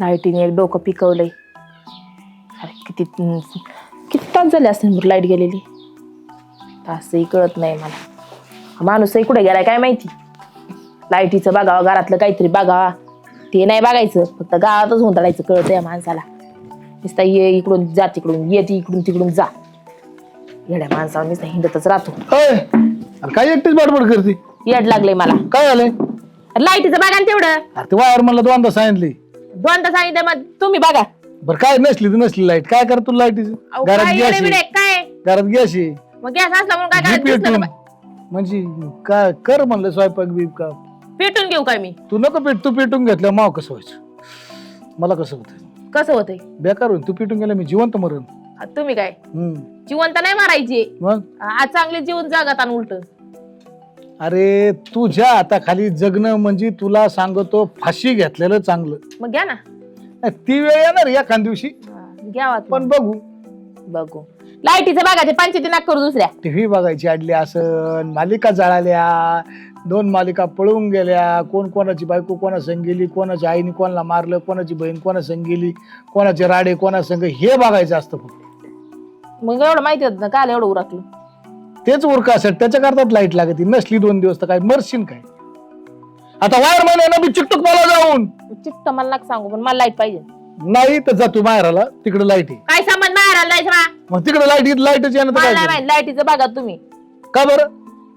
लाईटीने एक डोकं पिकवलंय. अरे किती किती तास झाले असतील लाइट गेलेली? तासही कळत नाही मला. माणूसही कुठे गेलाय काय माहिती? लाईटीचं बघावं घरातलं काहीतरी बघावा. ते नाही बघायचं फक्त गावातच हुंदडायचं कळतं या माणसाला. नुसता ये इकडून जा तिकडून ये ती इकडून तिकडून जा. येड्या माणसावर नुसता हिंडतच राहतो. काय एकटीच बडबड करते? येड लागलंय मला. काय झालंय? लाईटीचं बघा ना तेवढं. अरे ते वायर म्हणलं दोनदा सांगितली. दोनदा सांगितलं मग तुम्ही बघा. बरं काय नसली तर नसली लाइट. काय कर तू अहो, घरात काय गॅस आहे. काय? घरात गॅस आहे. मग गॅस असला म्हणून काय घे करायचं दिसलं पेटून. का म्हणजे काय कर म्हणलं स्वयंपाक बीप का? पेटून घेऊ काय मी? तू नको पेट तू पेटून घेतलं माव कसं व्हायचं? मला कसं होतं कसं होतंय? बेकार होईल तू पेटून गेला मी जिवंत मरण आ, तुम्ही काय. जिवंत नाही मारायचे. मग? आज चांगले जीवन जगात आणि उलट. अरे तुझ्या हाताखाली जगणं म्हणजे तुला सांगतो फाशी घेतलेलं चांगलं. मग घ्या ना. नाही, ती वेळ येणार एखाद दिवशी. घ्यावा तुम्ही. पण बघू. बघू. लाईटीचं बघा ते पंचायती नाक करू दुसऱ्या. टीव्ही बघायची अडली असन मालिका जळाल्या दोन मालिका पळून गेल्या कोण कोणाची बायको कोणा संग गेली कोणाच्या आईने कोणाला मारलं कोणाची बहीण कोणा संग गेली कोणाचे राडे कोणा संग हे बघायचं असतं फक्त. मग एवढं माहिती होत ना काल एवढं उरकलं. तेच उरका असेल त्याच्या करतात लाइट लागते नसली दोन दिवस तर काय? मरशील काय? आता वायर महिन्यानं मी चिकटूक मला जाऊन. चिट्ट मला नका सांगू पण मला लाइट पाहिजे. नाही तर जा तू बाहेरला तिकडे लाइट आहे काय बा? मग तिकडे लाइट लाईटच येणं तर मला नाही? माहिती लाईटीचं बघा तुम्ही. का बरं?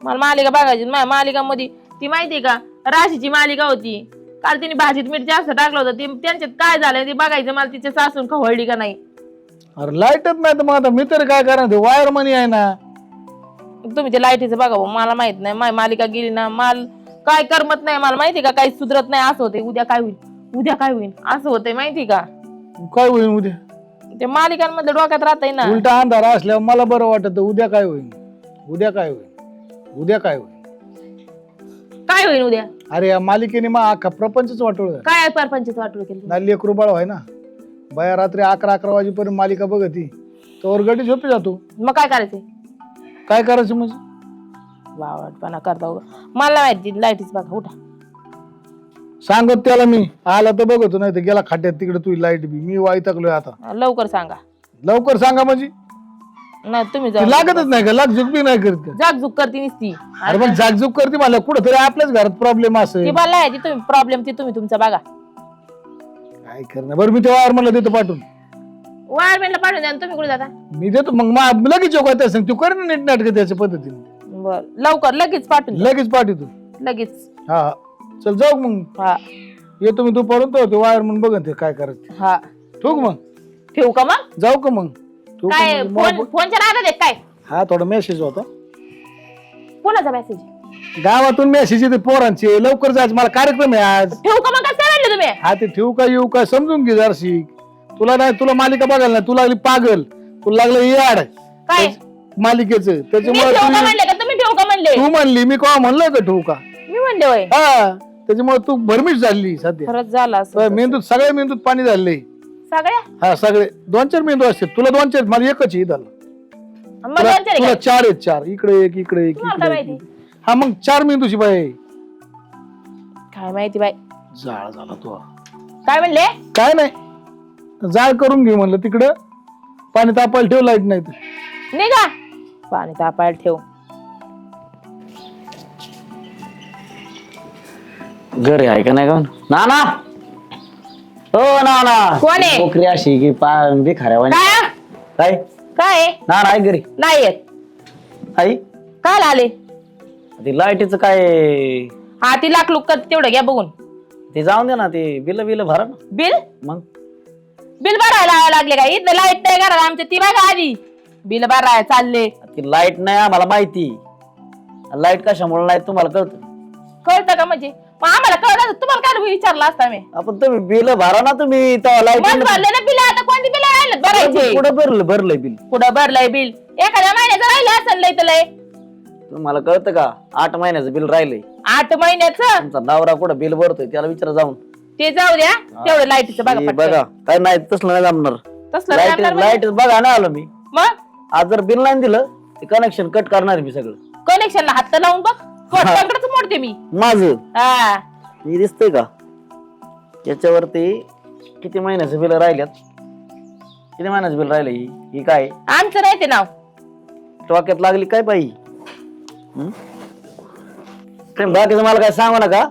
मला मालिका बघायची माझ्या मालिकामध्ये ती माहितीये का? राशीची मालिका होती. काल तिने भाजीत मीठ जास्त टाकलं होतं ती त्यांच्यात काय झालं ते बघायचं मला तिच्या सासून खवळली का नाही? अरे लाईटच नाही तर मग आता मी तरी काय करणार? ते वायर मनी आहे ना. तुम्ही ते लाईटीचं बघा भाऊ, मला माहीत नाही. माझी मालिका गेली ना माल काय करमत नाही मला माहिती का? काही सुधरत नाही असं होते उद्या काय होईल? उद्या काय होईल? असं होतंय माहिती का? काय होईल उद्या? ते मालिकांमधलं डोक्यात राहतंय ना. उलटा अंधार असल्यावर मला बरं वाटत उद्या काय होईल? उद्या काय होईल? उद्या काय होईल? काय होईल उद्या? अरे या मालिकेने मग अख्खा प्रपंचच वाटवलं काय परपंचच वाटलं केलं नाली एक रुबाळ व्हाय ना. बाया रात्री अकरा अकरा वाजेपर्यंत मालिका बघती तर गडी झोपी जातो. मग काय करायचंय? काय करायचं म्हणजे वावटपणा करता उगा. मला माहिती लाईटीच बघा उठा. सांगत त्याला मी. आला तर बघतो नाही तर गेला खाट्यात तिकडे तुझी लाइट बी. मी वाईतकलोय आता. लवकर सांगा. लवकर सांगा म्हणजे? नाही तुम्ही ती जाऊ लागतच नाही का? लाग बी नाही करत का? जागझुक करते नुसती. अरे पण जागजूक करते मला कुठं तरी आपल्याच घरात प्रॉब्लेम ती असेल मला तुम्ही प्रॉब्लेम ती तुम्ही तुमचा बघा. काय करणार? बरं मी ते वायर मला देतो पाठवून. वायरमॅनला पाठवून द्या तुम्ही कुठे जाता? मी देतो मग मा- लगेच योगा त्या सांग तू कर ना नीट नाटक त्याच्या पद्धतीने. बर लवकर लगेच पाठवून द्या. लगेच पाठवतो. लगेच. हा हा. चल जाऊ मग. हा. येतो मी दुपारून तो ते वायर म्हणून बघन ते काय करायचं हा. ठेवू का मग? ठेवू का मग? जाऊ का मग? ठेवू का काय मग? फोन फोनच्या राहतात एक काय? हा थोडा मेसेज होता. कोणाचा मेसेज गावातून मेसेज येते पोरांचे. लवकर जायचं मला कार्यक्रम आहे आज. ठेवू का मग? काय म्हणले तुम्ही? हा ते ठेवू का येऊ का समजून घे जरशी. तुला नाही तुला मालिका बघायला नाही तुला लागली पागल. तुला लागलं याड. काय? मालिकेचं. मी त्याच्यामुळे ठेवू का तू- म्हणले का? तुम्ही ठेवू का म्हणले? तू म्हणली मी का म्हणलं का ठेवू का मी म्हणले होय. हा त्याच्यामुळे तू भरमीच झाली सध्या. खरंच झालं असं. तर मेंदूत सगळ्या मेंदूत पाणी झालंय. सगळ्या? हा सगळे. दोन चार मेंदू असते तुला दोन चार मला एकच आहे झालं मग तुला दोन चार तुला काय? चार आहेत चार. इकडे एक इकडे एक तुम्हाला इकडे काय एक. माहिती? हा मग चार मेंदूची बाई. काय माहिती बाई? जाळ झाला तो. काय म्हणले? काय नाही. जाळ करून घे म्हणलं तिकडं पाणी तापायला ठेव लाइट नाही तर. निघा. पाणी तापायला ठेव. घरी आहे का नाही का ना ना हो ना ना कोण आहे? नोकरी अशी की पा भिखाऱ्या वाणी. काय? काय? काय ना ना आहे घरी. नाही येत. आई? काल आले. ते लाईटीचं काय? हा ती लाख लुक तेवढं घ्या बघून. ते जाऊन दे ना ते बिल बिल भरा ना. बिल? मग? बिल भरायला लागले का? इथं लाइट नाही करा आमच्या ती बघा आधी. बिल भराय चालले. ती लाइट नाही आम्हाला माहिती. लाइट कशामुळे नाही तुम्हाला कळतं? कळतं का म्हणजे? मग आम्हाला कळलं तुम्हाला काय विचारलं असता मी? आपण तुम्ही बिल भरा ना तुम्ही तेव्हा मग लाइट भरले ना बिल? आता कोणती बिल राहिलं? भरायचे. कुठं भरलं भरलंय बिल? कुठं भरलंय बिल? एखाद्या महिन्याचं राहिलं असेल लय तर लय. तुम्हाला कळतं का? आठ महिन्याचं बिल राहिलंय. आठ महिन्याचं? तुमचा नवरा कुठं बिल भरतोय त्याला विचारा जाऊन. ते जाऊ द्या तेवढं लाईटीचं बघा हे पटकन. बघा काय नाही तसलं नाही जमणार. तसलं लाइट म्हणजे? लाइट बघा ना आलो मी. मग? आज जर बिल नाही दिलं ते कनेक्शन कट करणार मी सगळं. कनेक्शनला हात तर लावून बघ. मोडते मी. माझं. हा. हे दिसतंय का? याच्यावरती किती महिन्याचं बिल राहिल्यात? किती महिन्याचं बिल राहिलं ही? ही काय? आमचं नाही ते नाव. टोक्यात लागली काय हं? तुम्ही बाकीचं मला काय सांगू नका.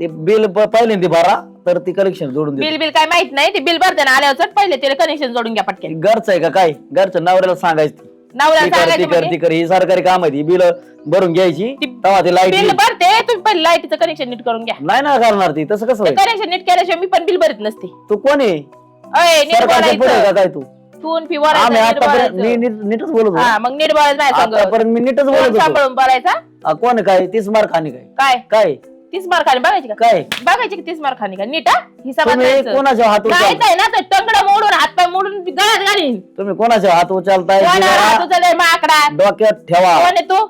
ते बिल पहिल्यांदा भरा तर ती कलेक्शन जोडून बिल बिल काय माहीत नाही ते बिल भरताना आल्यावर चट पहिले ते कनेक्शन जोडून घ्या पटकन. घरचं आहे का काय? घरचं नवऱ्याला सांगायचं. ती कर ती सांगायचं कर म्हणजे, ती कर ही सरकारी काम आहे बिल भरून घ्यायची ती- तेव्हा ती लाइट बिल भरते तुम्ही पहिले लाईटीचं कनेक्शन नीट करून घ्या. नाही ना करणार ती तसं कसं होईल? कनेक्शन नीट केल्याशिवाय मी पण बिल भरत नसते. तू कोण आहे? अय नीट सरकारच्या पुढे आहे का बोलायचं काय तू? तून फी आम्ही नीट आतापर्यंत मी बोलायचं नीट- नीटच बोलत होतो. हा मग नीट बोलायचं माझ्या संग. आतापर्यंत मी नीटच तोंड बोलत होतो. सांभाळून बोलायचा? आ, कोण काय? तीस मार्क आणि काय? काय? काय? तीस मार्क खाली बघायची का? काय? बघायची का तीस मार्क खाली का? नीट हा? हिसाबात तुम्ही राहायचं. कोणाच्या हात काय आहे ना तर टंगड मोडून हात पाय मोडून गळ्यात घालीन. तुम्ही कोणाच्या हात उचलताय? जरा माकडा. डोक्यात ठेवा. कोण आहे तू?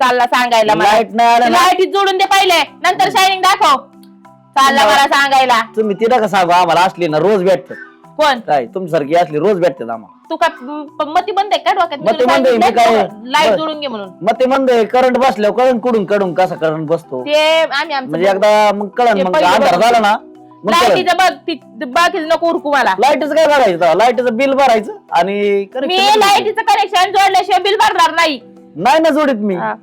चालला सांगायला मला. लाइट नाही आलं ना? जोडून दे पहिले. नंतर शायनिंग दाखव. चालला मला सांगायला. तुम्ही तिला का सांगू आम्हाला असली ना रोज भेटतात कोण? काय तुमच्यासारखी असली रोज भेटतात आम्हाला. तू काय म- मती बंद आहे का डोक्यात? मती बंद आहे, मी काय- लाइट बरं. जोडून घे म्हणून. मग ते म्हणते करंट बसल्यावर कळण कुडून कडून कसा करंट बसतो? ते आम्ही आमचं म्हणजे एकदा मग कळण ते मग पहिलं अंधार बघ. झाला ना मग लाईटीचं बघ ती- बाकीचं नको उरकू मला. लाईटच काय भरायचं लाईटचं बिल भरायचं आणि मी connection करायचं. लाईटीचं कनेक्शन जोडल्याशिवाय बिल भरणार नाही. नाही ना जोडीत मी. हा.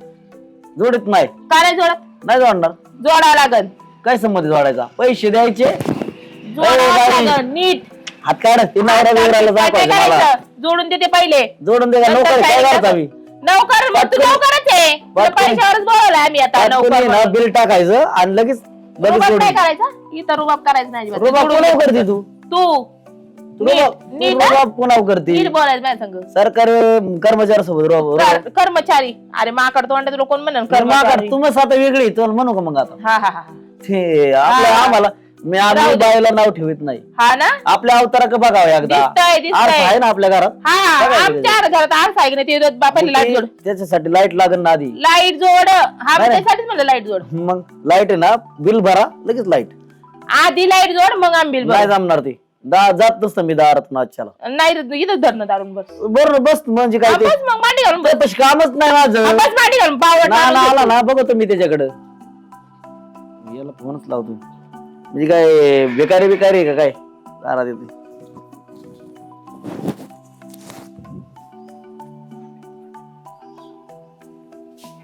जोडीत नाही. का नाही जोडत? नाही जोडणार. जोडावं लागल काय संमती जोडायचा? पैसे द्यायचे? जोडावं बाई. लागल नीट. हात काढ ते नवरा बिवराला काय काय दाखवायचं मला करायचं? जोडून देते पहिले. जोडून दे का नंतर नोकर काय मी नौकर मग तू पटकन- नौकरच आहे. तुला पटकन- पैशावरच बोलवलं आम्ही आता पटकन नौकर ये ना म्हणून. बिल टाकायचं आणि लगेच लगेच रुबाब जोडून काय करायचं? इथं रुबाब करायचं नाही अजिबात. रुबाब जोडून कोणाव दे. करते तू? तू. तू नीट रुबाब तू नीट हा? रुबाब कोणाव करते? नीट बोलायचं माझ्या संग. सरकारी कर्मचारी सोबत रुबाब कर- कर्मचारी. अरे माकड तोंड तुला कोण म्हणन तर कर्मचारी. तुम्ही स्वतः वेगळी तुला म्हणू का मग आता? हा हा हा ते हा. आम्हाला मी आम्ही दे. बायला नाव ठेवत नाही. हा ना? आपल्या अवतारा का बघावं एकदा. दिसतंय आरसा दिसतंय. आहे ना आपल्या घरात हा बघा आमच्या घरात आरसा आहे की नाही? ते बापाने लाइट जोड. ते- त्याच्यासाठी लाइट लागेल ना आधी. लाइट जोड. हा नाही, नाही. त्यासाठीच म्हणलं लाइट जोड. मग लाइट आहे ना बिल भरा लगेच लाइट. आधी लाइट जोड मग आम्ही बिल नाही जमणार ते. दा जात नसतं मी दारात नाच्याला नाही रे, इथं धरणं दारून बस. बरोबर बस म्हणजे काय ते? बस मग मांडी घालून बस. त्यापाशी कामच नाही माझं. बस मांडी घालून पावड ना ना आला ना बघतो मी त्याच्याकडं. याला फोनच लावतो. म्हणजे काय बेकारी बेकारी आहे का काय?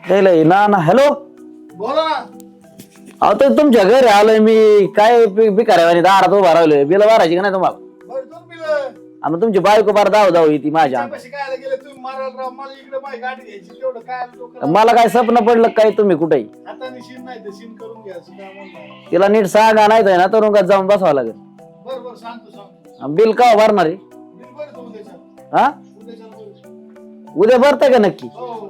त्याला हे ना ना हॅलो? बोला ना. अहो तर तुमच्या घरी आलोय मी काय बिकाऱ्यावानी दारात उभा राहिलोय? बिल भरायची का नाही तुम्हाला? आणि तुमची बायको बार दाव दाव येते माझ्या अंगात. मला काय लोक मला काय स्वप्न पडलं काय तुम्ही कुठेही? हाताने शिन नाही तर शिन करून घ्यायचं काय म्हणलं तिला नीट सांगा नाही तर ना तरुंगात जाऊन बसावं लागेल. बरं बरं सांगतो सांगतो. आणि बिल का भरणार आहे? बिल बरं तो उद्याच्या हा? उद्याच्या बरं. उद्या भरताय का नक्की? हो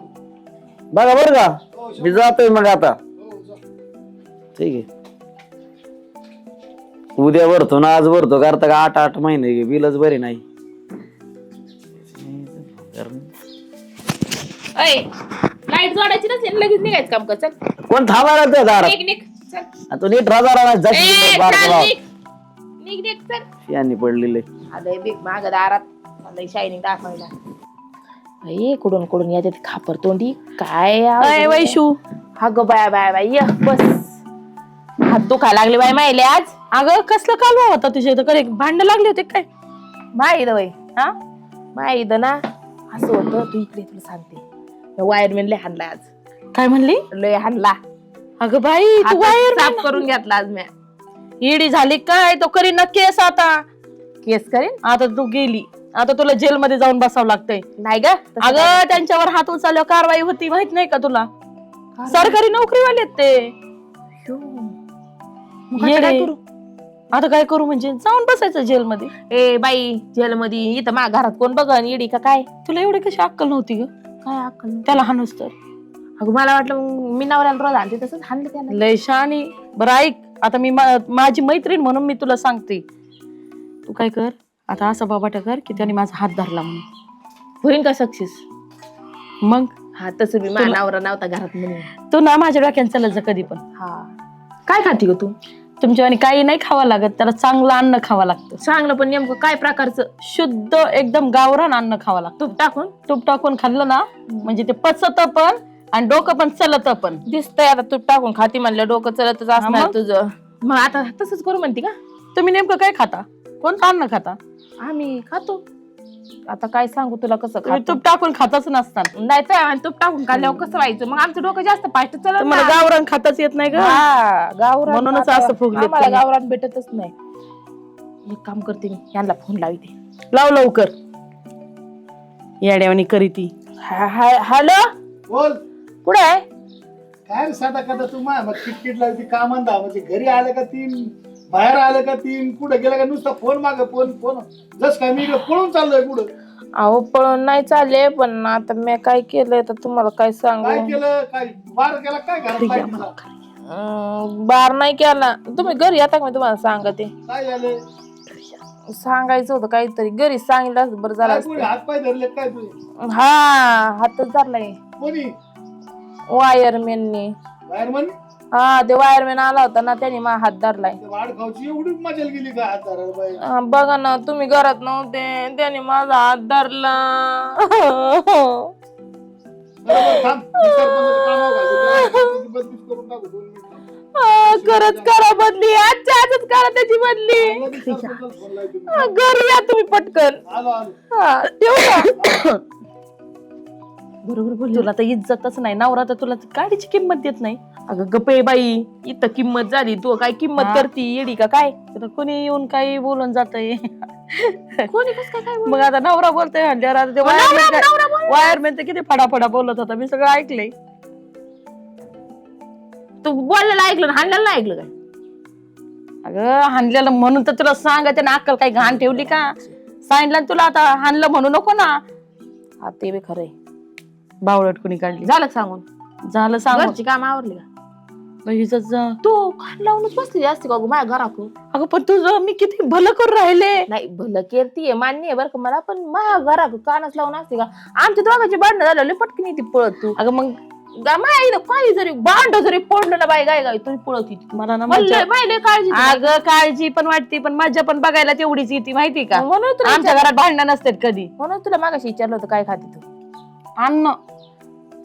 बघा बरं का. हो मी जातोय मग आता. हो जा. ठीक आहे. उद्या भरतो ना आज भरतो करता का आठ आठ महिने बिलच बरे नाही. लाइट जोडायची नसेल लगेच निघायचं काम कर चल. कोण थांबायला त्या दारात? निघ निघ चल. आणि तो नीट राजा ए, चल, निघ. निघ निघ चल. यांनी पडलेले. आलंय बिग माग दारात. आलंय शायनिंग दाखवायला. बाई कुडून कुडून येते खापर तोंडी. काय अय वैशू. हा ग बाय बाय बाय ये बस. हात दुखा लागले बाय माहिले आज. अगं कसलं कालवा होता तुझ्या इथं? करे भांड लागले होते काय? माहीत वय हा? माहीत ना असं होतं तू इकडे तुला सांगते. वायरमॅन लय हाणला आज. काय म्हणली? लय हाणला. अगं बाई तू वायर साफ करून घेतला आज मी इडी झाली काय? तो करी ना केस आता. केस करेन? आता तू गेली. आता तुला जेलमध्ये जाऊन बसावं लागतंय. नाही ग तसं अगं काय त्यांच्यावर हात उचलल्यावर कारवाई होती माहीत नाही का तुला? सरकारी नोकरीवाले आहेत ते. नाही. मग आता काय येडे. करू? आता काय करू म्हणजे? जाऊन बसायचं जेलमध्ये. ए बाई जेल मध्ये इथं मा घरात कोण बघन? इडी का काय? तुला एवढी कशी अक्कल नव्हती ग? काय अक्कल नाही. त्याला हाणूस तर. अगं मला वाटलं मग मी नवऱ्याला रोज आणते तसंच हाणलं त्याला लय शानी बरं ऐक. आता मी मा- माझी मैत्रीण म्हणून मी तुला सांगते. तू काय कर आता असं बाबाटा कर की त्याने माझा हात धरला म्हणून. होईन का सक्सेस? मग? हा तसं मी माझा नवरा नव्हता घरात म्हणून. तू ना माझ्या डोक्यात चालत जा कधी पण. हा. काय खाती ग तू? तुमच्या आणि काही नाही खावं लागत त्याला चांगलं अन्न खावं लागतं. चांगलं पण नेमकं काय प्रकारचं? शुद्ध एकदम गावरान अन्न खावं लागतं. तूप टाकून? तूप टाकून खाल्लं ना म्हणजे ते पचत पण आणि डोकं पण चलत पण. दिसतंय आता तूप टाकून खाती म्हणलं डोकं चलतच असणार मग? तुझं. मग आता तसंच करू म्हणते का? तुम्ही नेमकं काय खाता? कोण अन्न खाता? आम्ही खातो. आता काय सांगू तुला कसं तुम्ही खातो? तूप टाकून खाताच नसताना नाही तर तूप टाकून काढल्यावर कसं व्हायचं? मग आमचं डोकं जास्त फास्ट चलत तुम्हाला. गावरान खाताच येत नाही का? हा, गावरान म्हणूनच आता असं फुगलेत आम्हाला तुम्ही. गावरान भेटतच नाही. एक काम करते मी यांना फोन लावते. लाव लवकर. येड्यावानी करी ती. हॅलो? बोल. कुठे आहे? काय रे साधा कदा तू मग किटकिट लागती कामांदा म्हणजे घरी आलं का तीन? बाहेर आलं का तीन कुठं गेलं का नुसता फोन माग फोन फोन. जस काय मी इकडे पळून चाललोय कुठं? अहो पळून नाही चालले पण आता मी काय केलंय तर तुम्हाला काय काय सांगू केलं काय बार केला काय घरात? अं, बार नाही केला. तुम्ही घरी येता का मी तुम्हाला सांगते? काय झालं? सांगायचं होतं काहीतरी. घरी सांगितलं असतं बरं झालं काय असतं. हात पाय धरले काय तुझे हा हातच धरलाय. कोणी? वायरमॅनने बाहेर म्हण हा ते वायरमॅन आला होता ना त्याने माझा हात धरलाय. वाढ खाऊची एवढी मजा गेली का हात धरायला बाई? हा, बघा ना तुम्ही घरात नव्हते त्याने माझा हात धरला. बरोबर थांब. मी सरपंचाच्या कामावर घालतो. त्याची बदलीच करून टाकू दोन मिनिटं. हा, खरंच करा बदली. आजच्या आजच करा त्याची बदली. लगेच सरपंचाला फोन लावतो मी. हा, घरी या तुम्ही पटकन. आलो आलो. हा, ठेवू का? बरोबर बोल तुला तर इज्जतच नाही. नवरा तर तुला गाडीची किंमत देत नाही. अगं गप्पे बाई. इथं किंमत झाली तू काय किंमत. करती? येडी का काय? तर कोणी येऊन काही बोलून जातंय? कोणी कस काय काय मग आता नवरा बोलतोय म्हणल्यावर आता ते बोल- वायरमॅन तर किती फडाफडा बोलत होता. मी सगळं ऐकलंय. तू बोललेलं ऐकलं ना हाणलेलं नाही ऐकलं काय? अगं हाणलेलं म्हणून तर तुला सांगते ना अक्कल काही घाण ठेवली का? सांगितलं ना तुला आता हाणलं म्हणू नको ना. हा ते बी खरंय. बावळट कुणी काढली? झालं का सांगून? झालं सांग घरची काम आवरली का? अगं तू खाट लावूनच बसली असते का गं माझ्या घराक पण तुझं मी किती भलं करून राहिले. नाही भलं केरतीये मान्य आहे बरं का मला पण माझ्या घराक कानच लावून असते का? आमच्या दोघांची भांडणं झालं लय पटकन येते पळत तू. अगं मग माझ्या काही जरी भांड जरी पडलं ना बाई गाय गाय तुम्ही पळत मला ना लय काळजी. अगं काळजी पण वाटते पण मज्जा पण बघायला तेवढीच येते माहिती का? म्हणून तुला आमच्या घरात भांडण नसतात कधी. म्हणून तुला मागाशी विचारलं होतं काय खाते तू? अन्न.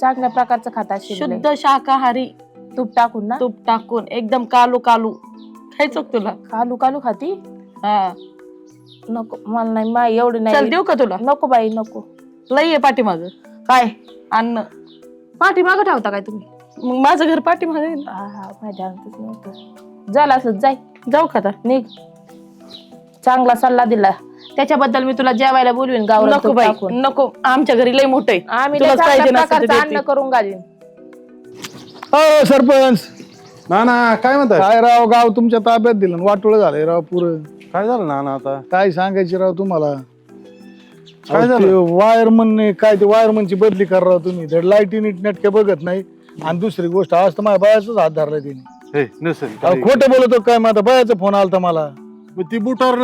चांगल्या प्रकारचं खाता. शुद्ध शाकाहारी तूप टाकून ना? तूप टाकून एकदम कालू कालू. खायचं का तुला? कालू कालू खाती? हा. नको मला नाही माय एवढी चल नाही देऊ का तुला? नको बाई नको. लई आहे पाठीमाग. काय? अन्न. पाठी मागं ठेवता काय तुम्ही? मग माझं घर पाठीमाग आहे ना. हा हा माझ्या ध्यानातच नव्हतं झालं असं जाय. जाऊ का आता? निघ. चांगला सल्ला दिला. त्याच्याबद्दल मी तुला जेवायला बोलवीन गावरान नको तूप बाई टाकून. नको. आमच्या घरी लय मोठं आहे. आम्ही लय तुलाच चांगल्या पाहिजे नसेल तर प्रकारचं देते. अन्न करून घालीन. हो सरपंच. ना ना काय म्हणताय? काय राव गाव तुमच्या ताब्यात दिलं. वाटोळ झालंय राव पुरं. काय झालं ना ना आता? काय सांगायचे राव तुम्हाला? काय झालं? ते वायरमन काय ते वायरमनची बदली कर राव तुम्ही. धड लाईटी नीट नेटके बघत नाही. आणि दुसरी गोष्ट आज तर माझ्या बायाचाच हात धरला तिने. हे नसेल. अहो, काही. खोटं बोलतो काय? माझा बायाचा फोन आलता मला. मग ती बुटावर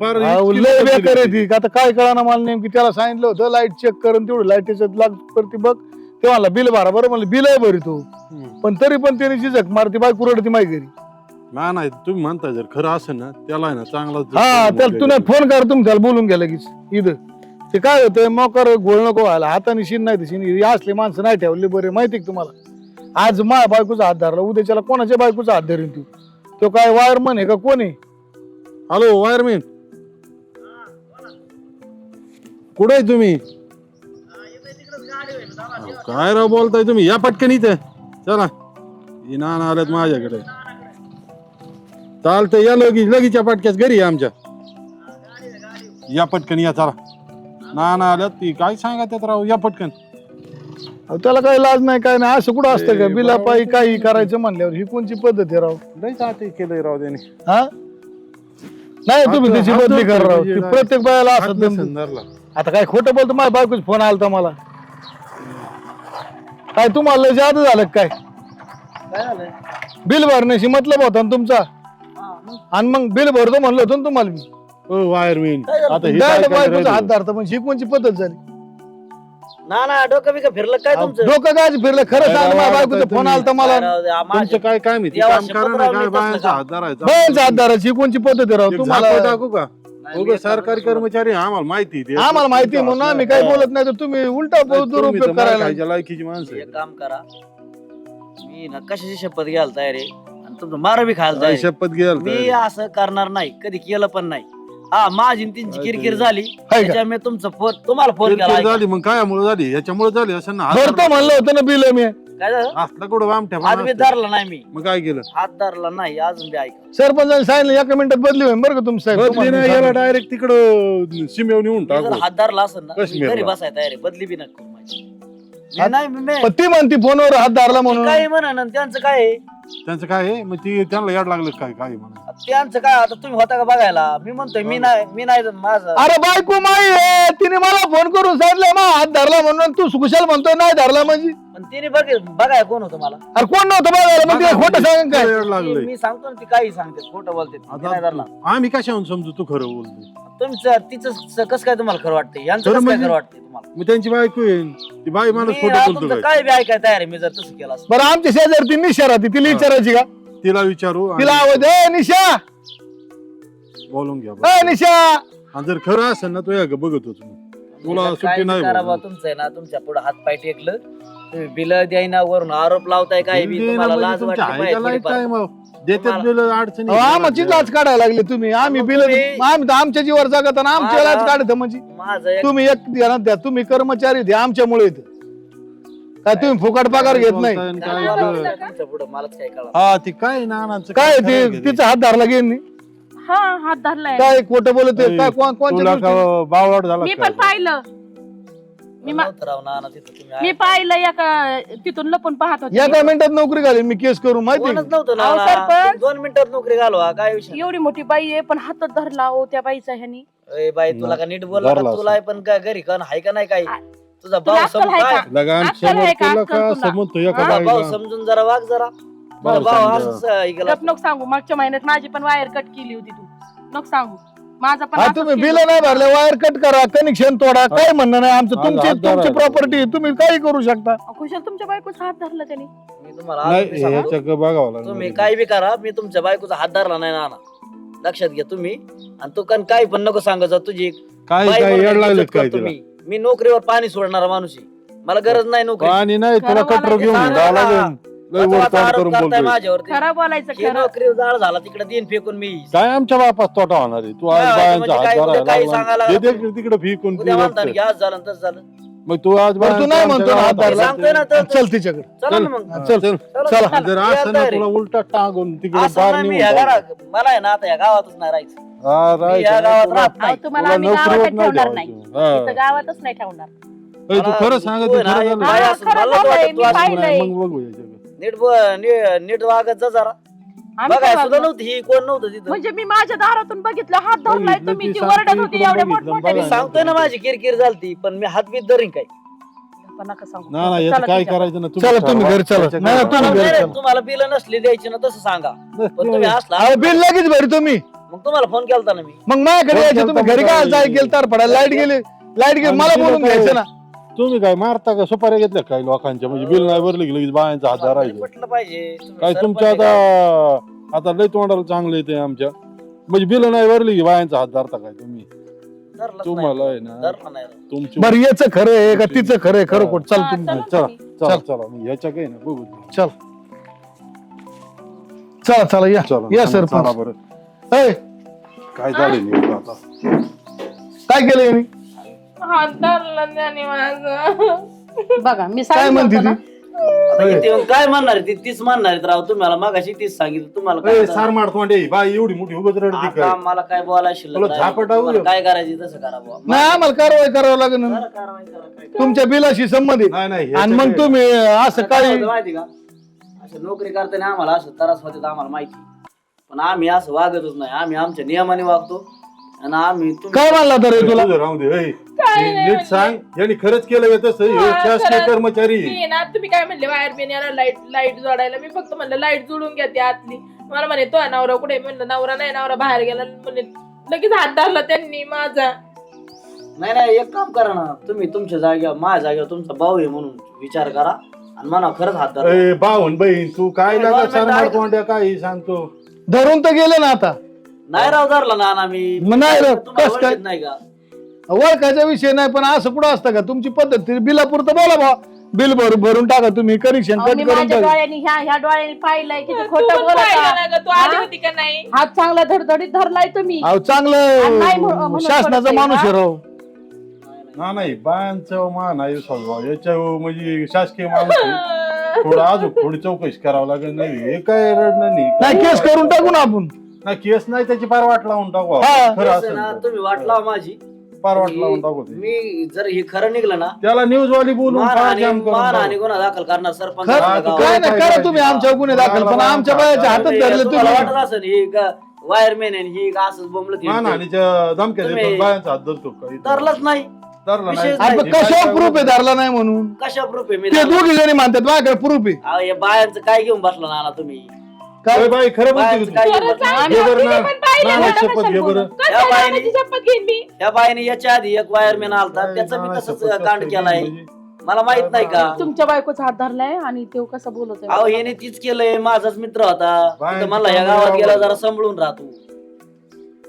फार अहो, इतकी लय लोकं बेकार आहे. ती. आता काय कळा मला नेमकी? त्याला सांगितलं होतं लाइट चेक करून तेवढं लाईटीचं लाग करते बघ. ते मला बिल भरा बरं. म्हणलं बिल आहे भरी तू. हम्म. पण तरी पण त्याने झिझक मारती बाय कुरडती माय घरी. ना नाही तुम्ही म्हणताय जर खरं असेल ना त्याला आहे ना चांगला हा त्याला तुला फोन कर तुम्ही त्याला बोलून घ्या लगेच. इथं. ते काय होतं मोकर घोळ नको व्हायला. हाताने शिन नाही शिन. ही असली माणसं नाही ठेवली बरे माहिती का तुम्हाला? आज माझ्या बायकोचा हात धरला उद्याच्याला कोणाच्या बायकोचा हात धरीन तू? तो काय वायरमन आहे का? कोण आहे? हॅलो वायरमॅन कुठे आहे तुम्ही? काय राव बोलताय तुम्ही? या पटकन इथं. चला. ही नाना आल्यात माझ्याकडे. चालतंय या लगेच लगेच या पटक्यात घरी या आमच्या. या पटकन या चला. नाना आल्यात ती काय सांगा त्यात राव? या पटकन. अहो, त्याला काही लाज नाही काय नाही. असं कुठं असतं का? बिला. पायी काही करायचं म्हणल्यावर ही कोणची पद्धत आहे राव? लई चाटे केलंय राव त्याने. हा? नाही तुम्ही हात- त्याची हात बदली कर राव. म्हणजे ती? प्रत्येक बायाला हात असत. आता काय खोटं बोलतो माझ्या बायकोच फोन आलता मला. काय तुम्हाला लय जादू झालं का काय? बिल भरण्याशी मतलब होता ना तुमचा? आणि मग बिल भरतो म्हणलं होतं ना तुम्हाला मी. ओ वायरमॅन आता हे काय बायकोचा हात राहिलं? धरता पण शिकवणची पद्धत झाली. ना ना डोकं बिकं फिरलं काय तुमचं? डोकं काय फिरलं? खरं सांग माझ्या बायकोचा फोन आलता मला. तुमचं काय काय देवा काम करा ना बायांचा. हात धरायचा धरायची शिकवणची पद्धत राव. तुम्हाला टाकू का? नाही, उगा मी सरकारी कर्मचारी आम्हाला माहिती आहे ते. आम्हाला माहिती आहे म्हणून आम्ही काही बोलत नाही तर तुम्ही उलटा नाही, तुम्ही तर दुरुपयोग करायला खायच्या लायकीची माणसं एक काम करा. मी ना कशाची शपथ घ्यायला तयार आहे? आणि तुमचं मार बी खायला तयार आहे. आहे. शपथ घ्याल मी असं करणार नाही कधी केलं पण नाही. हा माझी आणि त्यांची किरकिर झाली. का? त्याच्यामुळे मी तुमचा फोन तुम्हाला फोन केला किरकिर ऐका. झाली मग काय मुळे झाली? याच्यामुळे झाली असं ना? भरतो म्हणलं होतं ना बिल मी. काय झालं? असलं कुठं आमठ्या आज मी धरला नाही मी. मग काय केलं? हात धरला नाही अजून बी ऐका. सरपंचाने सांगितलं एका मिनिटात बदली होईल बरं का तुमचं साहेब? बदली नाही तुम्हाला याला डायरेक्ट तिकडं सीमेवर नेऊन मी जर टाकू. हात धरला असेल ना काश्मीरला. घरी बसाय तयार बदली बी नका माझी. मी हात- नाही मी- मी- पण ती म्हणती फोनवर हात धरला म्हणून. काय म्हणा ना त्यांचं काय आहे? त्यांचं काय आहे? मग ती त्यांना याड लागलं काय? काय म्हणा त्यांचं काय आता तुम्ही होता का बघायला? मी म्हणतोय मी नाही मी नाही माझं. अरे बायको माई आहे तिने मला फोन करून सांगितलं मग हात धरला म्हणून तू कुशाल म्हणतोय नाही धरला म्हणजे? पण तिने बघ बघाय कोण होतं मला? अरे कोण नव्हतं बघायला? मग तिला खोटं सांग काय? मी सांगतो ना ती काही सांगते खोटं बोलते ती. मी नाही धरला आता आम्ही कशाहून समजू तू खरं बोलतो तुमचं तिचं कसं काय तुम्हाला खरं वाटतंय? यांचं खरं कसं काय म्हणजे? खरं वाटतंय तुम्हाला? मग त्यांची बायको येईन ती बाई माणूस मी खोटं आता बोलतो तुमचं काय? काय बी ऐकाय तयार आहे मी जर तसं केलं असतं. बरं आमच्या शेजारी ती निशा राहते तिला विचारायची का? तिला विचारू आणि तिला आवाज ए निशा! बोलून घ्या ए निशा! आणि जर खरं असेल ना तो या ग बघत होतो. तुला काय सुट्टी नाही भाऊ. तुमचं आहे ना तुमच्यापुढे हात पाय टेकलं. तुम्ही बिल द्यायना वरून आरोप लावताय काय बी बिल देणं तुम्हाला म्हणजे लाज तुमच्या वाटली आईला पाहिजे लाइट काय थोडीफार. मग? देतात तुम्हाला- बिल अडचणी अहो, आमचीच लाच काढायला लागली तुम्ही. आम्ही बिल तुम्ही- आम्ही तर आमच्या जीवर जगत आणि आमच्या मला- लाच काढत म्हणजे. माझं एक तुम्ही एक द्या द्या तुम्ही कर्मचारी द्या आमच्यामुळे इथं. काय तुम्ही फुकट पगार घेत नाही? काय काय. तुमच्या पुढं मलाच काय हा ती काय नानांचं काय ते का तिचा हात धरला गेली नाही? हा हात धरलाय. काय खोटं बोलत ते? काय कोण- गोष्टी? का झाला मी का? पण पाहिलं. मी मा- नव्हतं राव नाना तिथं तुम्ही मी पाहिलं एका तिथून लपून पाहत होते. एका मिनिटात नोकरी घाली मी केस करू माहिती कोणच नव्हतं अहो, नाना सरपंच. तुम्ही दोन मिनिटात नोकरी घालवा काय विषय एवढी मोठी बाई आहे पण हातच धरला हो त्या बाईचा ह्यानी. ए बाई तुला का नीट बोलला धरला का तुला पण काय घरी कण हाय का नाही काय आ- तुझा तुला भाऊ अक्कल समजून आहे काय? का? लगान अक्कल समोर आहे का? तुला अक्कल का? तुला? समजतो एका तुझा भाऊ बाईला समजून जरा वाग जरा. भाऊ तुझा भाऊ समजा. असंच हे केलं गप नको सांगू. मागच्या महिन्यात माझी पण वायर कट केली होती तू. नको सांगू. माझा पण हा असंच तुम्ही केलं बिल होतं. नाही भरले वायर कट करा कनेक्शन तोडा काय म्हणणं नाही. आमचं हा, तुमची. तुमची प्रॉपर्टी तुम्ही काही करू शकता. अहो, कुशल तुमच्या बायकोचा हात धरला त्याने. मी तुम्हाला सांगतो. लागणार तुम्ही काय बी करा मी तुमच्या बायकोचा हात धरला नाही नाना. लक्षात घ्या तुम्ही. आणि तू कण काही पण नको सांगत जा तुझी काय बाई काय म्हणून येड लागलं इज्जत काय करतो तिला. मी. मी नोकरीवर पाणी सोडणारा माणूस आहे. मला गरज नाही नोकरी. पाणी नाही तुला खरं कटर घेऊन बोलायचं जावं सांगा. लागेल. लय वर ताण करून बोलतोय. माझ्यावरती. खरं बोलायचं हे खरं. नोकरी जाळ झाला तिकडे दिन फेकून मी. काय आमच्या बापास तोटा होणार आहे? तू आज काय बायांचा म्हणजे हात काय उद्या धरायला काही लागला. सांगायला दे लागला. दे तिकडे उद्या म्हणतात. की आज झालं तसं झालं. मग तू आज बरं, तू नाही म्हणतो ना हात मी धरला सांगतोय ना तर चल तिच्याकडे. चला ना मग. चल चल चला. चला. जर मी असं ना आता तुला उलटा टाकून तिकडे असं नाही मी. घरा- मला आहे ना आता या गावातच नाही राहायचं. हा, मी राहायचं या नाही गावात तुला. राहत अहो, नाही तुम्हाला तुला आम्ही नोकरीवर गावातच नाही ठेवणार द्यावं नाही तू. हा. इथं गावातच नाही ठेवणार ए, तू मला खरं तू सांगत आहे तू ना, खरं एक झालं. बाई हा, असं खरं मला तर झालंय, वाटतं तू मी असं पाहिलंय. मग बघू याच्याकडे. नीट ब- नी- नीट वागत जा जरा आम्ही बघाय काय सुद्धा वागलो? नव्हती ही कोण नव्हतं तिथं म्हणजे मी माझ्या दारातून बघितलं हात धरलाय बघितलं तुम्ही ती ती सांगते ओरडत होती एवढ्या बघितलं, मोठमोठ्या मी बघा. सांगतोय ना माझी किरकिर झालती पण मी हात बीत धरीन काय पण नका सांगू. ना ना चला याचं काय तुमच्या- करायचं ना चला तुम्ही घरी चला. त्याच्या नाही, काय तुम्ही तुम्हाला घरी नाही, चला. तुम्हाला बिल नसली द्यायची ना तसं सांगा पण तुम्ही असला बिल लगेच भरी तुम्ही मग तुम्हाला फोन केलता ना मी. मग माझ्या घरी यायचे तुम्ही घरी काय जाय गेल तर पडा लाइट गेली. लाइट गेली मला बोलून काय- घ्यायचं ना. तुम्ही काय मारता का? सुपाऱ्या घेतल्या काही लोकांच्या? म्हणजे बिल नाही भरले की लगेच बायांचा हात तुम्हाला धरायचं. पाहिजे? तुम्ही काय सरपंच तुमच्या आहे आता का? आता लय तोंडाला चांगलं येते आमच्या. म्हणजे बिल नाही भरली की बायांचा हात धरता काय तुम्ही? धरलंच नाही. तुम्हाला आहे ना? धरलं नाही. तुमची बरं याचं खरं आहे का? तिचं खरं आहे? खरं खोट चल हा, तुम्ही. चला चला. चला चल. मग ह्याच्या काही ना बघू. चल. चला चला या. चला या चला, चला सरपंच बरं. ए, काय झालं नेमकं आता काय केलं यांनी? हात धरला त्याने माझा बघा मी काय सांगितलं म्हणते होतं ना. ती आता इथे येऊन काय म्हणणार आहे ती तीच म्हणणार आहेत राव तुम्हाला मागाशी तीच सांगितलं तुम्हाला काय ए, सार मार तोंडे बाई एवढी मोठी उभच रडती आता मला काय बोलायला शिल्लक तुला राहिलं. झापटावं तुम्हाला येऊ. काय करायची तसं करा बुवा. नाही आम्हाला कारवाई करावं लागेल ना. करा, कारवाई करा, काय करा. तुमच्या बिलाशी संबंधित नाही नाही आणि मग तुम्ही असं काय माहिती का असं नोकरी करताना आम्हाला असं त्रास होते आम्हाला माहिती पण आम्ही असं वागतच नाही. आम्ही आमच्या नियमाने वागतो. आणि आम्ही तुम्ही काय म्हणला तर हे तुला? तुझं राहू दे. काय नाही नीट. सांग. यांनी खरंच केलं का तसं. हे हा, शासकीय खरंच. कर्मचारी. मी ना तुम्ही काय म्हणले वायर बिन याला लाइट लाइट जोडायला? मी फक्त म्हणलं लाइट जोडून घ्या ती आतली. मला म्हणे तो नवरा कुठे म्हणलं नवरा नाही नवरा बाहेर गेला. म्हणे लगेच हात धरला त्यांनी माझा. नाही नाही एक काम करा ना. तुम्ही तुमच्या जागेवर माझ्या जागेवर तुमचा भाऊ आहे म्हणून विचार करा. आणि म्हणा खरंच हात धरा ए, भाऊन बहीण तू काय लागा ऐका. काय सांगतो. धरून तर गेले ना आता. नाही राव धरला ना मी. मग नाही राव, तुम्हाला कसं काय? ओळखीत नाही का? ओळखायचा विषय नाही पण असं कुठं असतं का? तुमची पद्धत बिलापुरतं बोला बा बिल भरून भरून टाका तुम्ही कनेक्शन अहो, कट करून माझ्या टाका. डोळ्याने ह्या ह्या डोळ्याने पाहिलंय किती तू खोटं पण पाहिलं बोलत ना ग, तू आली होती का नाही? हात चांगला धडधडीत धरलाय तुम्ही. अहो आणि नाही चांगलं म्हणून- शासनाचा माणूस आहे? राव. ना नाही बायांचं मान आहे स्वभाव याच्या म्हणजे शासकीय माणूस आहे. थोडं अजून थोडी चौकशी करावं लागेल. नाही हे काय रडणं नाही. नाही केस करून टाकू ना आपण. नाही केस नाही त्याची पार वाट लावून टाकू हा. खरं असेल तर. तुम्ही वाट लावा माझी. पार वाट लावून टाकू ते. मी जर हे खरं निघलं ना त्याला न्यूज वाली बोलून मान फार आणि जाम करून मान आणि टाकू. गुन्हा दाखल करणार सरपंच खरं हा, तू काय नाही करा तुम्ही आमच्या गुन्हे दाखल पण आमच्या बायाच्या हातात धरले तुम्हाला तुम्ही. वाटत असेल ही का वायरमॅन आहे ही का असंच मान आणि धमक्या तुम्ही- देतो बायांचा हात धरतो का इथं? तरलंच नाही. धरला नाही. विशेष अरे नाही. पण कशावर प्रूफ आहे धरला नाही म्हणून कशा प्रूफ आहे मी ते दोघी जणी म्हणतात माझ्याकडे प्रूफ आहे अहो, या बायांचं काय घेऊन बसला नाना तुम्ही बाई खरं बोलते बायांचं का काय तू? घेऊन बसला? घे बरं ना. पण पाहिलं ना, ना, शपथ कशाला घे बरं. बोलू? या बाईने- नानाची शपथ घेईन मी या बाईने याच्या आधी एक वायरमॅन आलता त्याचं मी तसंच कांड केलाय म्हणजे? मला माहीत नाही का तुमच्या बायकोचा हात धरलाय आणि तो कसं बोलत अहो याने तीच केलंय माझाच मित्र होता बायांचं तर मला या गावात. गेला जरा सांभाळून राहतो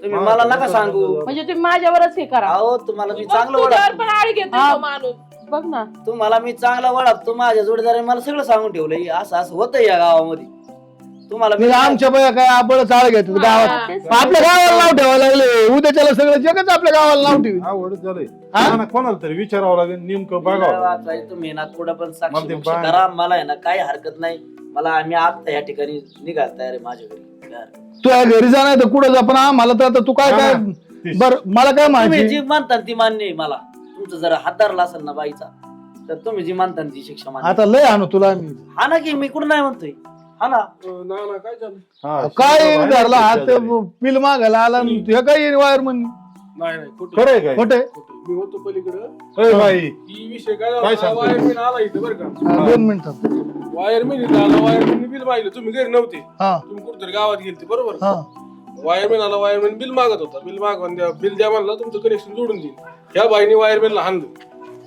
तुम्ही मला नका सांगू. म्हणजे तुम्ही माझ्यावरच हे करा. अहो तुम्हाला मी चांगलं तुझ्यावर आळ घेतो हा. तो माणूस. बघ ना. तुम्हाला मी चांगला ओळखतो माझ्या जोडीदाराने मला सगळं सांगून ठेवलंय. असं असं होतं या गावामध्ये. तुम्हाला मी आमच्या बाया काय आपण चाळ घेतात गावात हा. तेच आपल्या गावाला नाव ठेवायला लागले उद्याच्याला सगळं जगच आपल्या गावाला नाव ठेवी आवड झालंय. हा? ना, ना, कोणाला तरी विचारावं लागेल नेमकं बघावं वाचाय तुम्ही ना कुठं पण मला साक्षी ते बिक्षी बाय- करा. मला आहे ना काही हरकत नाही. मला आम्ही आता या ठिकाणी निघाल तयार आहे माझ्या घरी. तू या घरी जा नाही तर कुठं जा पण आम्हाला तर आता तू काय काय. बर मला काय तुम्ही माहिती? जी मानता ती मान्य आहे मला. तुमचं जर हात धरला असेल ना बाईचा तर तुम्ही जी मानता ती शिक्षा मान्य आता लय आणू तुला आम्ही. हा ना की मी कुठं नाही म्हणतोय? हा ना. काय धरला? हात बिल मागायला आला आणि हे काय वायर म्हण नाही काय? खोटे खोटं. मी होतो पलीकडं. अय बाई. ही विषय काय काय झाला? सांगतो? वायरमॅन आला इथं बरं का? दोन मिनिटात वायरमॅन इथं आला वायरमॅन बिल मागलं तुम्ही घरी नव्हते. हा. तुम्ही कुठतरी गावात गेलते बरोबर? हा. वायरमॅन आला वायरमॅन बिल मागत होता. बिल मागून द्या बिल द्या म्हणला तुमचं कनेक्शन जोडून देईन. ह्या बाईने वायरमॅनला हाणलं.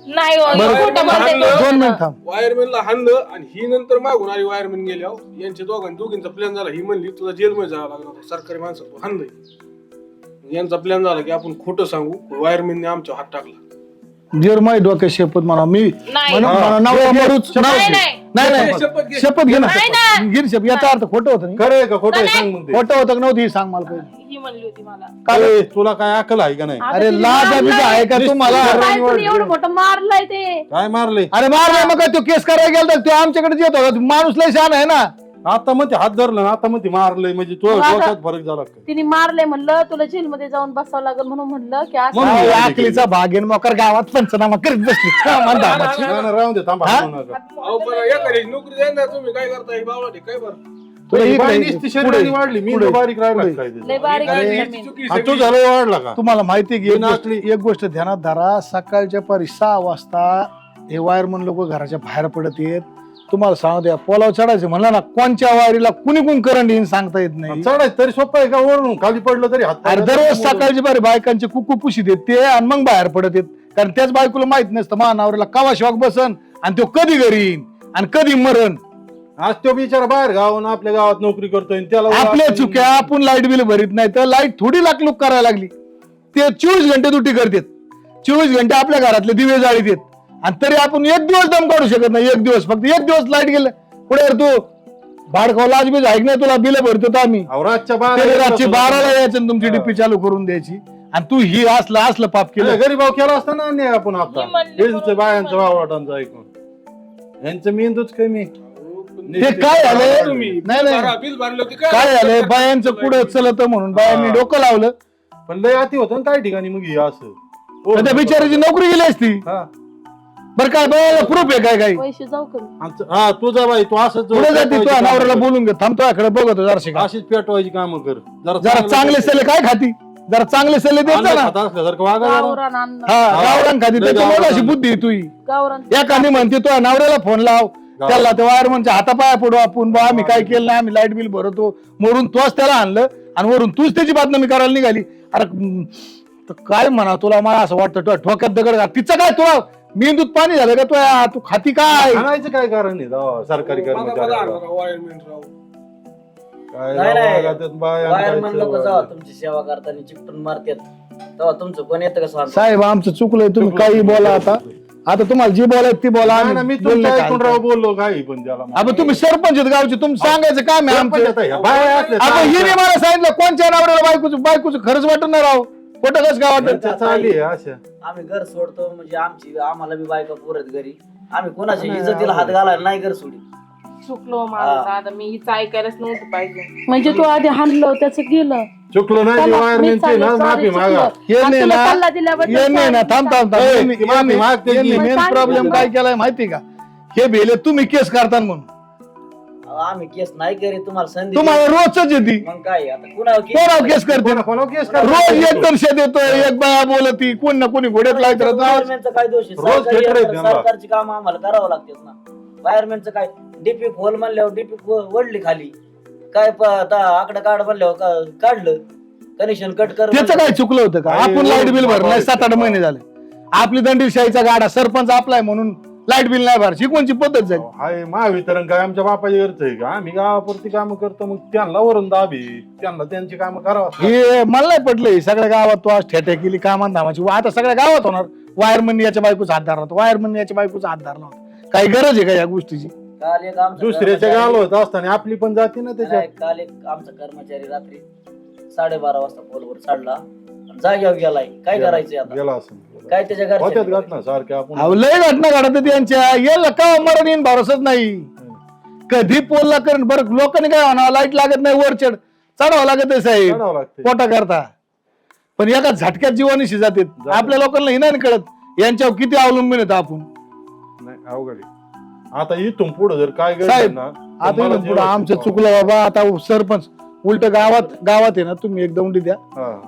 नाही हो, बरं. खोटं बोलते हाणलं. दोन मिनिट थांब. वायरमॅनला हाणलं आणि ही नंतर मागून आली वायरमॅन गेल्या यांच्या दोघांनी दोघींचा प्लॅन झाला. ही म्हणली तुला जेलमध्ये जावं लागणार होतं. सरकारी माणसं तू हाणलंय. यांचा प्लॅन झाला की आपण खोटं सांगू. वायरमॅनने आमच्या हात टाकला. जर माही डोक्यात शपथ म्हणा मी नाही. म्हणून म्हणा नवरा मरूच. नाव नाही. नाही. नाही नाही शपथ घे. शपथ घे ना. नाही ना. गिर शपथ. याचा अर्थ खोटं होतं नाही. खरं आहे का? खोटं आहे सांग मग ते. खोटं होतं का नव्हतं हे सांग मला पहिले. ही म्हणली होती मला. काय तुला काय अकल आहे का नाही? आता अरे तिने लाज मारलंय. अभिजा आहे का? तुम्हाला एवढं मोठं मारलंय ते? काय मारले अरे मारलाय मग काय? तो केस करायला गेला तर तो आमच्याकडे येत होता माणूस लय छान आहे ना. आता मग ते हात धरलं ना आता मग ते मारलंय म्हणजे तो मग आता- डोक्यात फरक झाला काय तिने मारलंय म्हणलं तुला जेलमध्ये जाऊन बसावं लागेल म्हणून म्हणलं की असं म्हणून अहो, मी आकलीचा भाग आहे मोकर गावात पंचनामा करीत बसली? नाही, नाही, राहून दे थांबा हा? हाणू नका. अहो पण एखादी नोकरी द्या ना तुम्ही काय करताय बावळा काय बरं तुला ही इकडे- बाई नुसती शरीराने पुढे- वाढली मी पुढे- तर बारीक राहिला पुढे. काय लय त्याचं? बारीक ही आहे काय जमीन. चुकी आणि तू सगळी. झालं वाढला का तुम्हाला माहिती आहे की गोष्ट- एक गोष्ट ध्यानात धरा सकाळच्या परी सहा वाजता हे वायरमन लोक घराच्या बाहेर पडत येत तुम्हाला सांगू द्या पोलाव चढायचं म्हणलं ना कोणच्या वायरीला कुणी कोण करंट येईन सांगता येत नाही. चढायचं तरी सोपं आहे का? वरून खाली पडलं तरी हात अरे दररोज सकाळची बारी बायकांचे कुकू पुशी देत ते आणि मग बाहेर पडत येत कारण त्याच बायकोला माहीत नसतं महानावरीला कवा शॉक बसन आणि तो कधी घरी येईन आणि कधी मरण. आज तो बिचारा बाहेर गावून आपल्या गावात नोकरी करतोय आणि त्याला आपल्या चुक्या आपण लाइट बिल भरीत नाही तर लाइट थोडी लाकलूक करायला लागली. ते चोवीस घंटे दुटी करतात. चोवीस घंटे आपल्या घरातले दिवे जाळीत येत आणि तरी आपण एक दिवस दम काढू शकत नाही एक दिवस. फक्त एक दिवस लाइट गेलं. पुढे यार तू भाडकाव लाज बीज ऐक नाही तुला बिल भरतो तर आम्ही. रातच्या बारा रातची बाराला यायचं आणि तुमची डीपी चालू करून द्यायची. आणि तू ही असलं असलं पाप केलं. गरीबाव केला असता ना अन्याय आपण आता. बायांचं वावटांचं ऐकून. यांचं मेंदूच कमी. ते काय तुम्ही. नाही नाही. भरा, बिल भरलं होती काय? झालंय बायांचं पुढे चलत म्हणून? बायांनी डोकं लावलं. पण लय अति होतं ना काही ठिकाणी मग हे असं. तर त्या बिचाराची नोकरी गेली असती. हा. बरं काय बायाला प्रूफ आहे काय काय? पैसे जाऊ कमी आमचं- हा तुझा बाई तू असंच पुढे जाते तू नवऱ्याला बोलून घे. थांबतो याकडे बघतो जराशी. का. अशीच पेटवायची काम कर. जरा चांगले सल्ले काय खाती? जरा चांगले सल्ले देत जा ना. वागा. गावरान अन्न. हा गावरान खाती. लय त्याच्यामुळे गावरान. अशी बुद्धी आहे तुही गावरान. एखादी म्हणते तो नवऱ्याला फोन लाव. त्याला ते वायरमनच्या हातापाया पडू आपण. बा आम्ही काय केलं नाही आम्ही लाइट बिल भरतो. मोरून तोच त्याला आणलं आणि वरून तूच त्याची बातमी करायला निघाली. अरे हम्म, तर काय म्हणा तुला मला असं वाटतं तुला ठोक्यात दगड घाल. तिचं काय तुला मेंदूत पाणी झालं का तुया? तू खाती काय? काय कारण आहे? सरकारी कर्मचारी काय नाही, जावा, नाही. वागात्यात बाया बाहेर म्हणलं का जावा जायचं. तुमची सेवा करताना चिकटून मारतात. तेव्हा तुमचं कोण येतं का सांग? साहेब आमचं चुकलंय तुम्ही काही बोला आता. आता तुम्हाला जी बोलायचं ती बोला. नाही ना, आम्ही मी तुमच्या काय? ऐकून काय. राव बोललो काही पण त्याला अबे तुम्ही सरपंच आहेत गावचे तुम्ही सांगायचं काम आहे आमचं. आपण. हिने मला सांगितलं कोणच्या नावऱ्याला बायकोचं बायकोचं खरंच वाटत नाही राव. खोटं कसं काय वाटत त्यांच्या चाली आहे अशा. आम्ही घर सोडतो म्हणजे आमची आम्हाला बी बायका पुरत घरी. आम्ही कोणाच्या इज्जतीला हात घालायला नाही घर सोडी चुकलो माझं दादा मी हिचं ऐकायलाच नव्हतं पाहिजे. म्हणजे तू आधी हाणलं त्याचं गेलं. चुकलो नाही चला, मी ना माफी मागा. चुकलं. आणि तुला ना- सल्ला दिल्याबद्दल यांनी ना. थांब थांब ए, थांब ती माफी मागते की. मेन. प्रॉब्लेम काय केलाय माहिती का? हे भेले तुम्ही केस करता म्हणून. अहो, आम्ही केस नाही करीत तुम्हाला संधी तुम्हाला रोजच येते मग काय आता कुणावर केस कोणावर केस करते? कोणा- कोणावर केस करा. रोज एक दर्शक येतोय एक बाया बोलती कोण ना कोणी घोड्यात लावत राहतं. काय दोष आहे? रोज सरकारी आहेत. सरकारची काम आम्हाला करावं लागतात ना. वायरमॅनचं काय? डीपी खोल म्हणल्यावर डीपी वडली खाली. काय प- आता आकडा काढ म्हणल्यावर का- काढलं. कनेक्शन कट कर त्याचं काय चुकलं होतं का? काय आपण लाइट बिल भरलं नाही बाबा सात आठ महिने झाले. आपली दंडीशाहीचा गाडा सरपंच आपलाय म्हणून लाइट बिल नाही भर कोणची पद्धत झाली? हाय महावितरण काय आमच्या बापाच्या घरचं आहे का? आम्ही गावापुरती कामं करतो मग त्यांना वरून दाबी त्यांना त्यांची कामं करावं हे मला नाही पटलं हे सगळ्या गावात तू आज ठेट्या केली कामान धामाची आता सगळ्या गावात होणार. वायरमन याच्या बायकोचा हात धरला वायरमन याच्या बायकोचा हात धरला होता. काही गरज आहे का या गोष्टीची? काल एक आमचा दुसऱ्याच्या कर्मचारी- गाव होत असताना आपली पण जाती ना त्याच्यात. नाही, काल एक आमचा कर्मचारी रात्री साडेबारा वाजता पोलवर चढला. जाग्यावर गेलाय काय करायचंय आता? गेला असं काय त्याच्या होत्यात घटना सारख्या आपण. अहो, लय घटना घडत आहेत यांच्या. याला का मरण येईन भरोसाच नाही. कधी पोलला करण बरं लोकांनी काय म्हणावं लाइट लागत नाही वर चढ. चढावं लागत आहे साहेब. चढावं लागते पोटा करता. पण एका झटक्यात जीवानिशी जाते. आपल्या लोकांना हे नाही कळत. यांच्यावर किती अवलंबून येतं आपण? नाही अवघड आहे. आता इथून पुढे जर काय घडलं साहेब, ना तर आता मला इथून पुढं जेवायचं आमचं. चुकलं बाबा. आता सरपंच उलट गावात गावात आहे ना तुम्ही एक दौंडी द्या.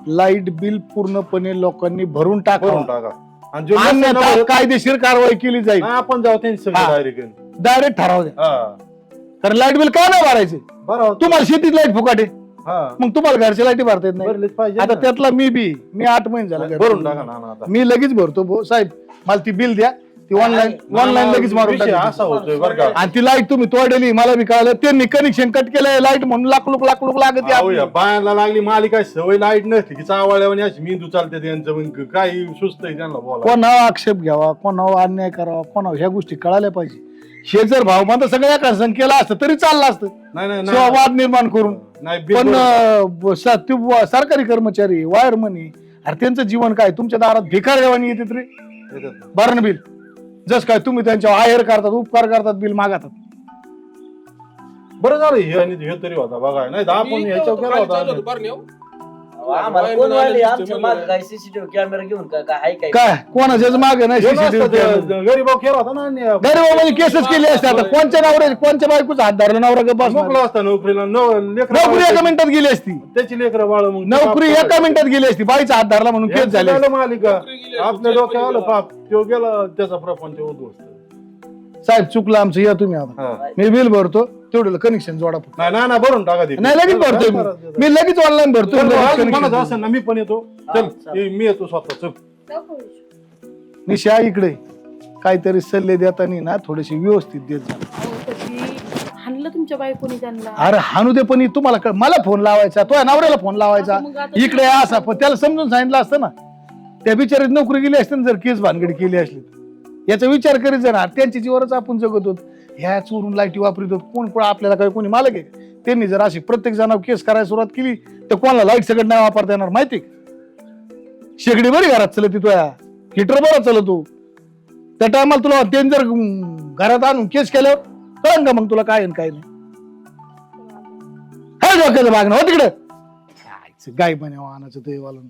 लाइट बिल पूर्णपणे लोकांनी भरून भरून टाका. टाका आणि जो नसेल ना अन्यथा भरत, कायदेशीर कारवाई केली जाईल. हा, आपण जाऊ त्यांची सगळं हा. डायरेक्ट डायरेक्ट ठराव द्या. हा. कारण लाइट बिल का नाही भरायचे? तुम्हाला शेतीत लाइट फुकाटे. हा. मग तुम्हाला घरच्या लाईटी भरता येत नाही. भरलेच पाहिजे आता ना. त्यातला मी बी मी आठ महिने झाला. भरून टाका ना ना आता. मी लगेच भरतो भो साहेब मला ती बिल द्या. ती ऑनलाईन ऑनलाईन लगेच मारून विषय टाका असा होतोय बरं का. आणि ती लाइट तुम्ही तोडली मला बी कळालं. त्यांनी कनेक्शन कट केलंय लाइट म्हणून लाख लोक लाख लोक लागत अहो, या बायांना लागली मालिका सवय लाइट नसली की चावळ्यावानी अशी मेंदू चालते त्यांचं मग काही सुस्त आहे त्यांना बोला कोणावर आक्षेप घ्यावा कोणावर अन्याय करावा कोणावर ह्या गोष्टी कळायला पाहिजे. हे जर भाव मात्र सगळ्या एका केला असतं तरी चाललं असतं. नाही नाही किंवा नाही वाद निर्माण करून. नाही पण भरून अं, ब- स- ते व- सरकारी कर्मचारी वायरमनी अरे त्यांचं जीवन काय? तुमच्या दारात भिकार देवानी येतात रे टाका. येतात ना. बरण बिल. जस काय तुम्ही त्यांच्या आहेर करतात उपकार करतात बिल मागतात. बरं झालं हे आणि हे तरी होता बघा. नाही तर आपण मी ह्याच्यावर केला होता. आम्हाला कोण वाले? आमच्या मागे काय सीसीटीव्ही कॅमेरा घेऊन काय काय आहे काय? काय? कोणाच्याच मागे नाही. गरीब खेळ होता ना आणि गरीब म्हणजे केसच केली असते आता. कोणच्या नवऱ्या कोणच्या बायकोचा हात धरला? नवरा गप्प बसणार. मोकळा असता नोकरीला. लेकरं नोकरी एका मिनिटात गेली असती. त्याची लेकर बाळ मग नोकरी एका मिनिटात गेली असती. बाईचा हात धरला म्हणून केस झाले झालं मालिका. आपल्या डोक्यावर आलं पाप. तो गेला त्याचा प्रपंच उद्ध्वस्त. साहेब चुकलं आमचं या तुम्ही आता हा. मी बिल भरतो तेवढं कनेक्शन जोडा फक्त. नाही भरून टाका ते. नाही लगेच भरतोय काय मी. लगेच ऑनलाईन भरतो चल, लगेच अजून connection कोणाचं देतो. असेल ना मी पण येतो चल. ये, मी येतो स्वतः चल निशा इकडे काहीतरी सल्ले देताना ना थोडेसे व्यवस्थित देत जा अहो, तशी हाणलं तुमच्या बायकोनी त्यांना अरे हानू दे पण तुम्हाला कळ- मला फोन लावायचा तो नवऱ्याला फोन लावायचा आता मग आता इकडे असा पण त्याला समजून सांगितलं असतं ना त्या बिचारीत नोकरी गेली असते ना जर केस भानगडी केली असली तर. याचा विचार करीत जाणार त्यांच्या जीवरच आपण जगत होत. ह्या चोरून लाईटी वापरित कोण कोण आपल्याला काही कोणी मालक आहे? त्यांनी जर अशी प्रत्येक जणावर केस करायला सुरुवात केली तर कोणाला लाइट सगळं नाही वापरता येणार माहिती शेगडी बरी घरात चलत तुया. हिटर बरा चलतो. त्या टायमाला तुला त्यांनी जर घरात आणून केस केल्यावर कळन का मग तुला काय आहे काय नाही? डोक्याचं भागणं हो तिकडे? गाय म्हणे वाहनाचं ते वालून